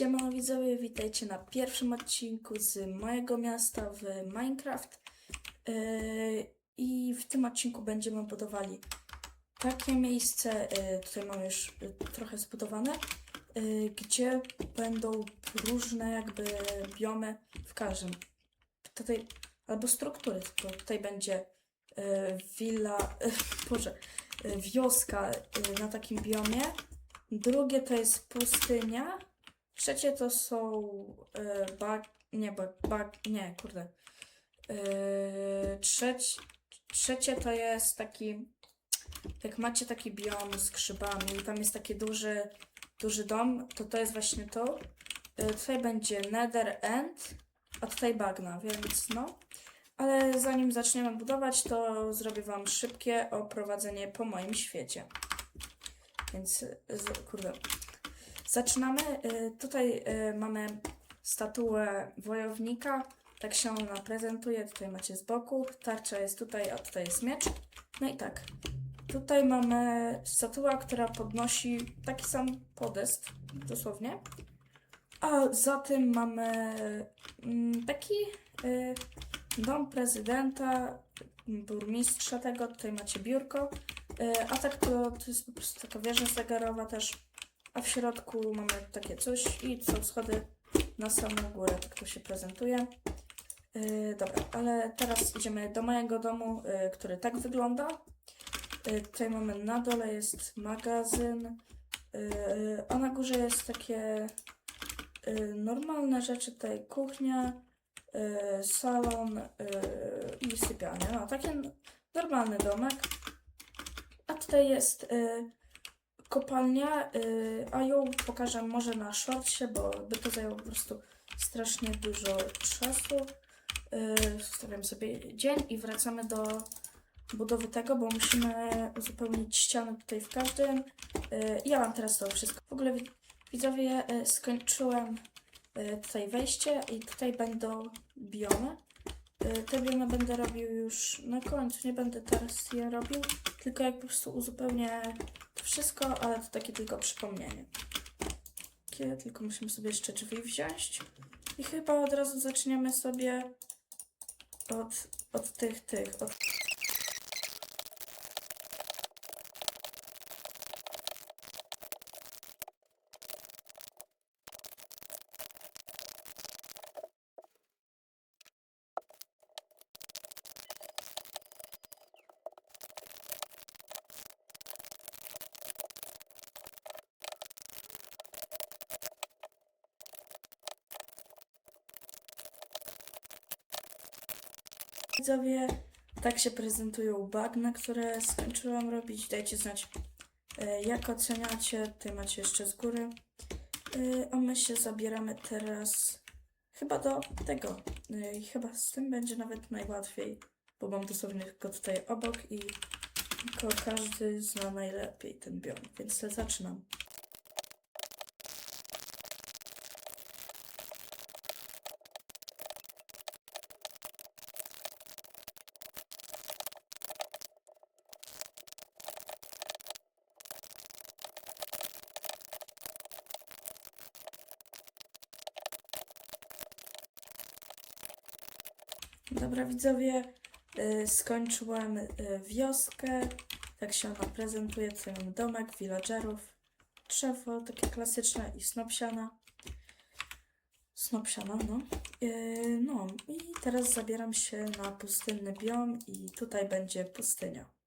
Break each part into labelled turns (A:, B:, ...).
A: Siema widzowie, witajcie na pierwszym odcinku z mojego miasta w Minecraft. Yy, I w tym odcinku będziemy budowali takie miejsce, yy, tutaj mamy już trochę zbudowane, yy, gdzie będą różne jakby biomy w każdym. Tutaj, albo struktury, tylko tutaj będzie willa, boże, yy, wioska yy, na takim biomie. Drugie to jest pustynia. Trzecie to są e, bag, nie, bag, nie, kurde. Trzeć, trzecie to jest taki, jak macie taki biom z grzybami i tam jest taki duży, duży dom, to to jest właśnie to. E, tutaj będzie Nether End, a tutaj bagna, więc no. Ale zanim zaczniemy budować, to zrobię Wam szybkie oprowadzenie po moim świecie. Więc, kurde, Zaczynamy. Y, Tutaj y, mamy statuę wojownika. Tak się ona prezentuje. Tutaj macie z boku. Tarcza jest tutaj, a tutaj jest miecz. No i tak. Tutaj mamy statuę, która podnosi taki sam podest, dosłownie. A za tym mamy mm, taki y, dom prezydenta, burmistrza tego. Tutaj macie biurko. A tak to, to jest po prostu taka wieża zegarowa też. A w środku mamy takie coś i są schody na samą górę, tak to się prezentuje. Yy, dobra, ale teraz idziemy do mojego domu, yy, który tak wygląda. Yy, tutaj mamy na dole jest magazyn, yy, a na górze jest takie yy, normalne rzeczy, tutaj kuchnia, yy, salon yy, i sypialnia. No, taki normalny domek. A tutaj jest yy, kopalnia, y, a ją pokażę może na shortsie, bo by to zajęło po prostu strasznie dużo czasu. Y, Zostawiam sobie dzień i wracamy do budowy tego, bo musimy uzupełnić ściany tutaj w każdym. Y, Ja mam teraz to wszystko. W ogóle wi- widzowie, y, skończyłem y, tutaj wejście i tutaj będą biomy. Y, Te biomy będę robił już na końcu, nie będę teraz je robił, tylko jak po prostu uzupełnię to wszystko, ale to takie tylko przypomnienie. Takie, tylko musimy sobie jeszcze drzwi wziąć. I chyba od razu zaczniemy sobie od, od tych, tych, od... Widzowie, tak się prezentują bagna, które skończyłam robić. Dajcie znać, e, jak oceniacie. Tutaj macie jeszcze z góry. E, A my się zabieramy teraz chyba do tego. E, I chyba z tym będzie nawet najłatwiej, bo mam dosłownie go tutaj obok i tylko każdy zna najlepiej ten biom, więc zaczynam. Dobra, widzowie, y, skończyłam y, wioskę. Tak się ona prezentuje. Tutaj mamy domek villagerów, drzewo takie klasyczne i snopsiana. Snopsiana, no. Y, no i teraz zabieram się na pustynny biom i tutaj będzie pustynia.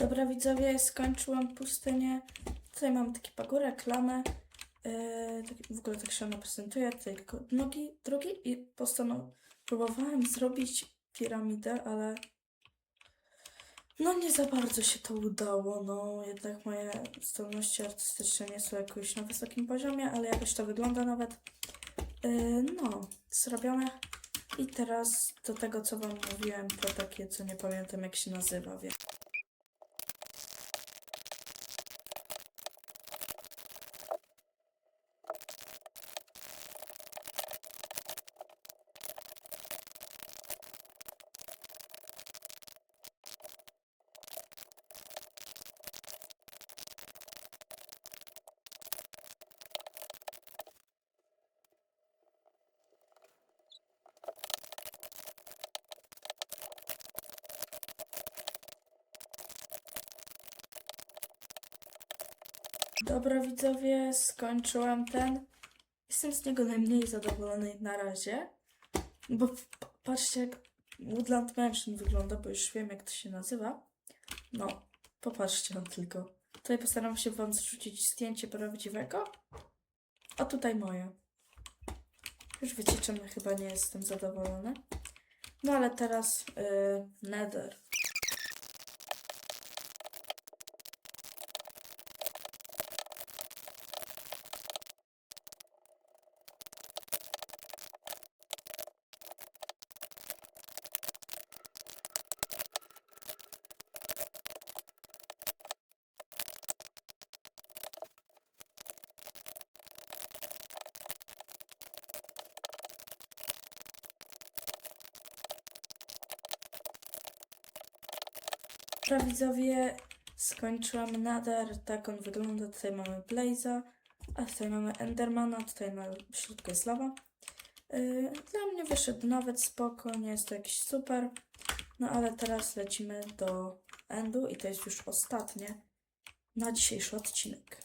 A: Dobra, widzowie, skończyłam pustynię. Tutaj mam taki pagórek, lamę. Yy, tak, w ogóle tak się ona prezentuje. Tylko nogi, drugi i postanowiłam, zrobić piramidę, ale no nie za bardzo się to udało. No jednak moje zdolności artystyczne nie są jakoś na wysokim poziomie, ale jakoś to wygląda nawet. Yy, no, zrobione. I teraz do tego, co Wam mówiłem, to takie, co nie pamiętam jak się nazywa, wie. Dobra widzowie, skończyłam ten. Jestem z niego najmniej zadowolony na razie. Bo patrzcie jak Woodland Mansion wygląda, bo już wiem jak to się nazywa. No, popatrzcie no tylko. Tutaj postaram się wam zrzucić zdjęcie prawdziwego. A tutaj moje. Już wiecie chyba nie jestem zadowolony. No ale teraz yy, Nether. Dobra widzowie, skończyłam Nether. Tak on wygląda. Tutaj mamy Blaze'a, a tutaj mamy Endermana. Tutaj na środku jest lawa. Yy, dla mnie wyszedł nawet spoko, nie jest to jakiś super. No ale teraz lecimy do Endu i to jest już ostatnie na dzisiejszy odcinek.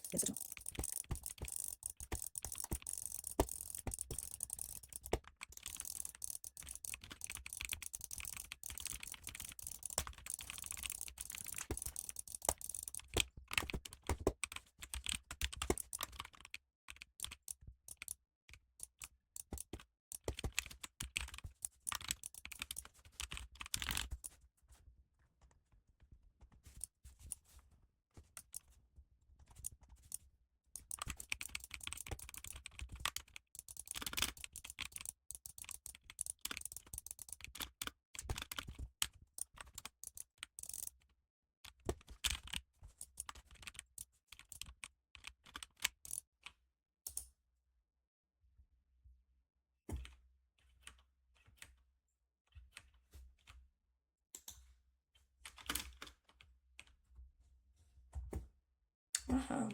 A: Aha.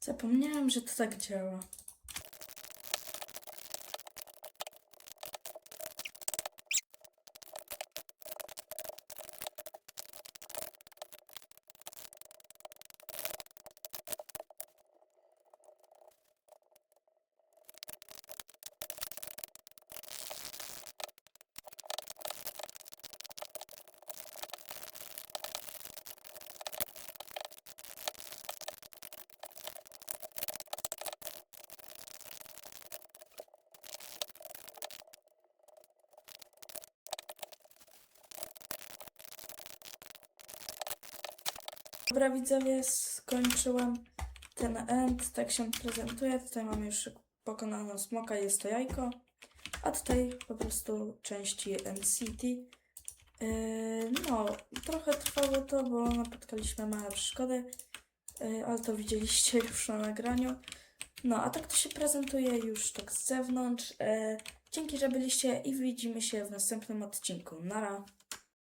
A: Zapomniałam, że to tak działa. Dobra widzowie, skończyłam ten end, tak się prezentuje. Tutaj mamy już pokonaną smoka, jest to jajko. A tutaj po prostu części NCT. Yy, no, trochę trwało to, bo napotkaliśmy małe przeszkody, yy, ale to widzieliście już na nagraniu. No, a tak to się prezentuje już tak z zewnątrz. Yy, dzięki, że byliście i widzimy się w następnym odcinku. Nara.